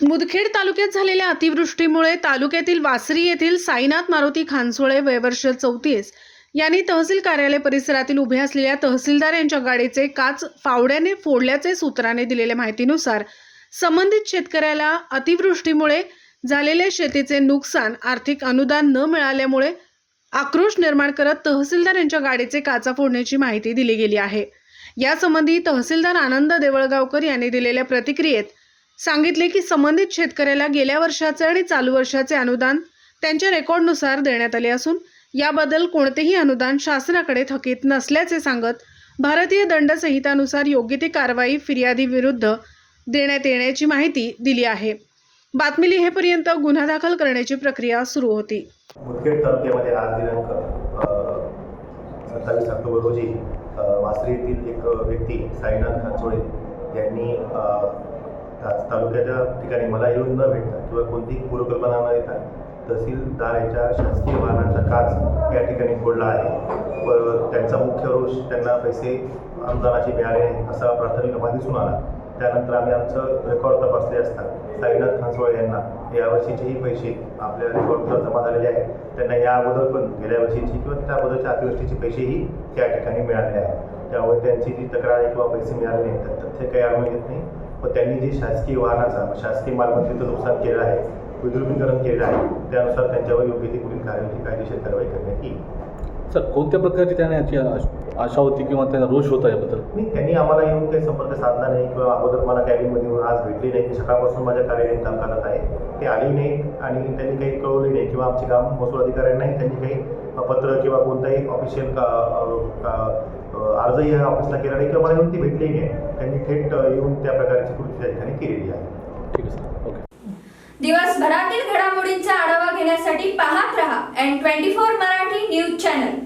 मुदखेड तालुक्यात झालेल्या अतिवृष्टीमुळे तालुक्यातील वासरी येथील साईनाथ मारुती खानसोळे वयवर्ष चौतीस यांनी तहसील कार्यालय परिसरातील उभे असलेल्या तहसीलदार यांच्या गाडीचे काच फावड्याने फोडल्याचे सूत्राने दिलेल्या माहितीनुसार संबंधित शेतकऱ्याला अतिवृष्टीमुळे झालेले शेतीचे नुकसान आर्थिक अनुदान न मिळाल्यामुळे आक्रोश निर्माण करत तहसीलदार यांच्या गाडीचे काचा फोडण्याची माहिती दिली गेली आहे. यासंबंधी तहसीलदार आनंद देवळगावकर यांनी दिलेल्या प्रतिक्रियेत सांगितले की संबंधित शेतकऱ्याला गेल्या वर्षाचे आणि चालू वर्षाचे अनुदान त्यांच्या रेकॉर्डनुसार देण्यात आले असून याबद्दल कोणतेही अनुदान शासनाकडे थकीत नसल्याचे सांगत भारतीय दंड संहितानुसार योग्य ती कारवाई फिर्यादीविरुद्ध देण्यात येण्याची माहिती दिली आहे. बातमी लिहेपर्यंत गुन्हा दाखल करण्याची प्रक्रिया सुरू होती. मुदखेड तालुक्यामध्ये आज दिनांक सत्तावीस ऑक्टोबर रोजी वासरी येथील एक व्यक्ती साईनाथ खानसोळे यांनी तालुक्याच्या ठिकाणी मला येऊन न भेटता किंवा कोणतीही पूर्वकल्पना न येता तहसीलदार यांच्या शासकीय वाहनांचा काच या ठिकाणी फोडला आहे. व त्यांचा मुख्य रोष त्यांना पैसे अनुदानाचे मिळाले असा प्राथमिक अहवाल दिसून आला. त्यानंतर आम्ही आमचं रेकॉर्ड तपासले असता साईनाथ खानसोळे यांना यावर्षीचेही पैसे आपल्या रेकॉर्डवर जमा झालेले आहेत. त्यांना या अगोदर पण गेल्या वर्षीची किंवा त्या अगोदरच्या अतिवृष्टीचे पैसेही त्या ठिकाणी मिळाले आहेत. त्यामुळे त्यांची जी तक्रार आहे किंवा पैसे मिळाले नाही तर तथ्य काही आढळून येत नाही. व त्यांनी जे शासकीय वाहनाचा शासकीय मालमत्तेचं नुकसान केलं आहे विद्रुपीकरण केलेलं आहे त्यानुसार त्यांच्यावर योग्य ती पुढील कार्यवाही कायदेशीर कारवाई करण्यात येईल. सर कोणत्या प्रकारची त्याने याची आश- होती किंवा त्यांना रोष होता याबद्दल? नाही त्यांनी आम्हाला येऊन काही संपर्क साधला नाही किंवा अगोदर मला कॅबिनमध्ये येऊन आज भेटली नाही. की सकाळपासून माझ्या कार्यालयात काम करत आहे. ते आलेही नाहीत आणि त्यांनी काही कळवले नाही किंवा आमचे काम महसूल अधिकाऱ्यांनाही त्यांनी काही पत्र किंवा कोणताही ऑफिशियल का अर्जही या ऑफिसला केला नाही किंवा मला येऊन ती भेटलीही नाही. त्यांनी थेट येऊन त्या प्रकारची कृती त्या ठिकाणी केलेली आहे. ठीक आहे सर. ओके. दिवसभरातील घडामोडींचा आढावा घेण्यासाठी पाहत रहा N twenty four Marathi news channel